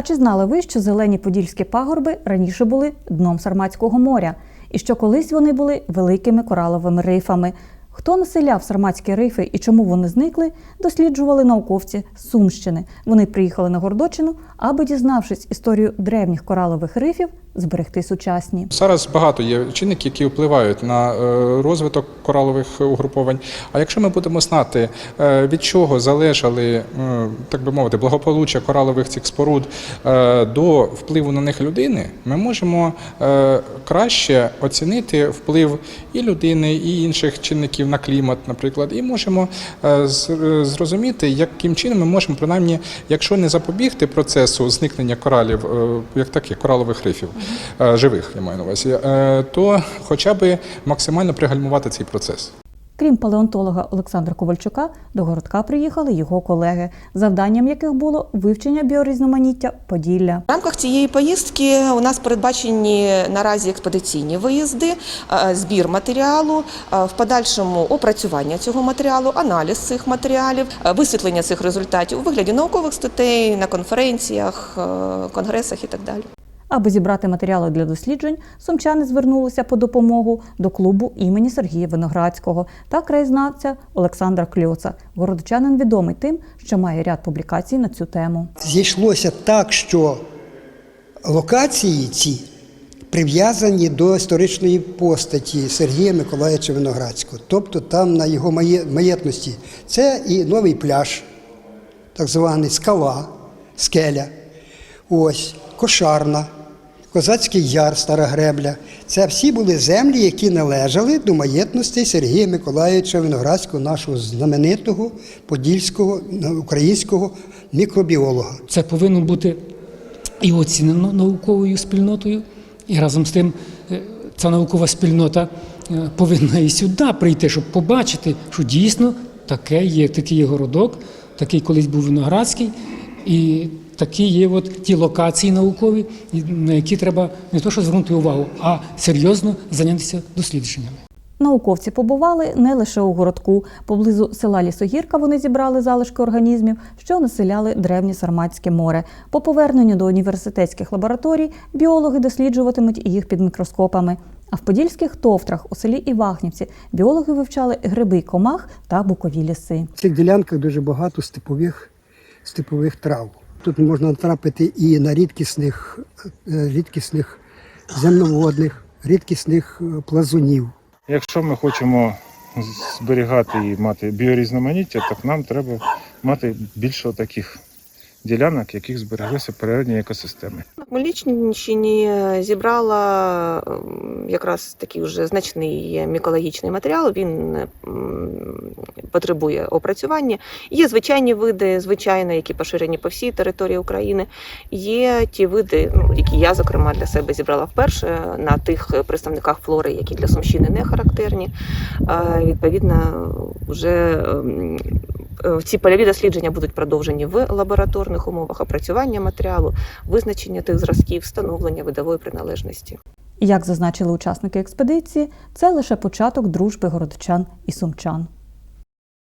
А чи знали ви, що зелені подільські пагорби раніше були дном Сарматського моря, і що колись вони були великими кораловими рифами? Хто населяв Сарматські рифи і чому вони зникли, досліджували науковці з Сумщини. Вони приїхали на Гордочину, аби, дізнавшись історію древніх коралових рифів, зберегти сучасні. Зараз багато є чинників, які впливають на е, розвиток коралових угруповань. А якщо ми будемо знати, е, від чого залежали, е, так би мовити, благополуччя коралових цих споруд до впливу на них людини, ми можемо краще оцінити вплив і людини, і інших чинників на клімат, наприклад, і можемо зрозуміти, яким чином ми можемо, принаймні, якщо не запобігти процесу зникнення коралів, як таких коралових рифів, живих, я маю на увазі, е, то хоча б максимально пригальмувати цей процес. Крім палеонтолога Олександра Ковальчука, до городка приїхали його колеги, завданням яких було вивчення біорізноманіття Поділля. В рамках цієї поїздки у нас передбачені наразі експедиційні виїзди, е, збір матеріалу, е, в подальшому опрацювання цього матеріалу, аналіз цих матеріалів, е, висвітлення цих результатів у вигляді наукових статей на конференціях, е, конгресах і так далі. Аби зібрати матеріали для досліджень, сумчани звернулися по допомогу до клубу імені Сергія Виноградського та краєзнавця Олександра Кльоца. Городочанин відомий тим, що має ряд публікацій на цю тему. Зійшлося так, що локації ці прив'язані до історичної постаті Сергія Миколаївича Виноградського. Тобто там на його маєтності це і новий пляж, так званий скала, скеля, ось, кошарна, Козацький яр, Стара Гребля. Це всі були землі, які належали до маєтності Сергія Миколаївича Виноградського, нашого знаменитого подільського українського мікробіолога. Це повинно бути і оцінено науковою спільнотою, і разом з тим е, ця наукова спільнота е, повинна і сюди прийти, щоб побачити, що дійсно таке є, такий є городок, такий колись був Виноградський, і такі є от ті локації наукові, на які треба не то що звернути увагу, а серйозно зайнятися дослідженнями. Науковці побували не лише у городку. Поблизу села Лісогірка вони зібрали залишки організмів, що населяли древнє Сарматське море. По поверненню до університетських лабораторій біологи досліджуватимуть їх під мікроскопами. А в подільських товтрах у селі Івахнівці біологи вивчали гриби комах та букові ліси. В цих ділянках дуже багато степових, степових трав. Тут можна натрапити і на рідкісних, е, рідкісних земноводних, рідкісних е, плазунів. Якщо ми хочемо зберігати і мати біорізноманіття, так нам треба мати більше таких ділянок, яких збереглися природні екосистеми. На Хмельниччині зібрала якраз такий вже значний мікологічний матеріал. Він потребує опрацювання. Є звичайні види, звичайно, які поширені по всій території України. Є ті види, ну, які я зокрема для себе зібрала вперше на тих представниках флори, які для Сумщини не характерні. Відповідно, вже ці польові дослідження будуть продовжені в лабораторних умовах опрацювання матеріалу, визначення тих зразків, встановлення видової приналежності. Як зазначили учасники експедиції, це лише початок дружби городчан і сумчан.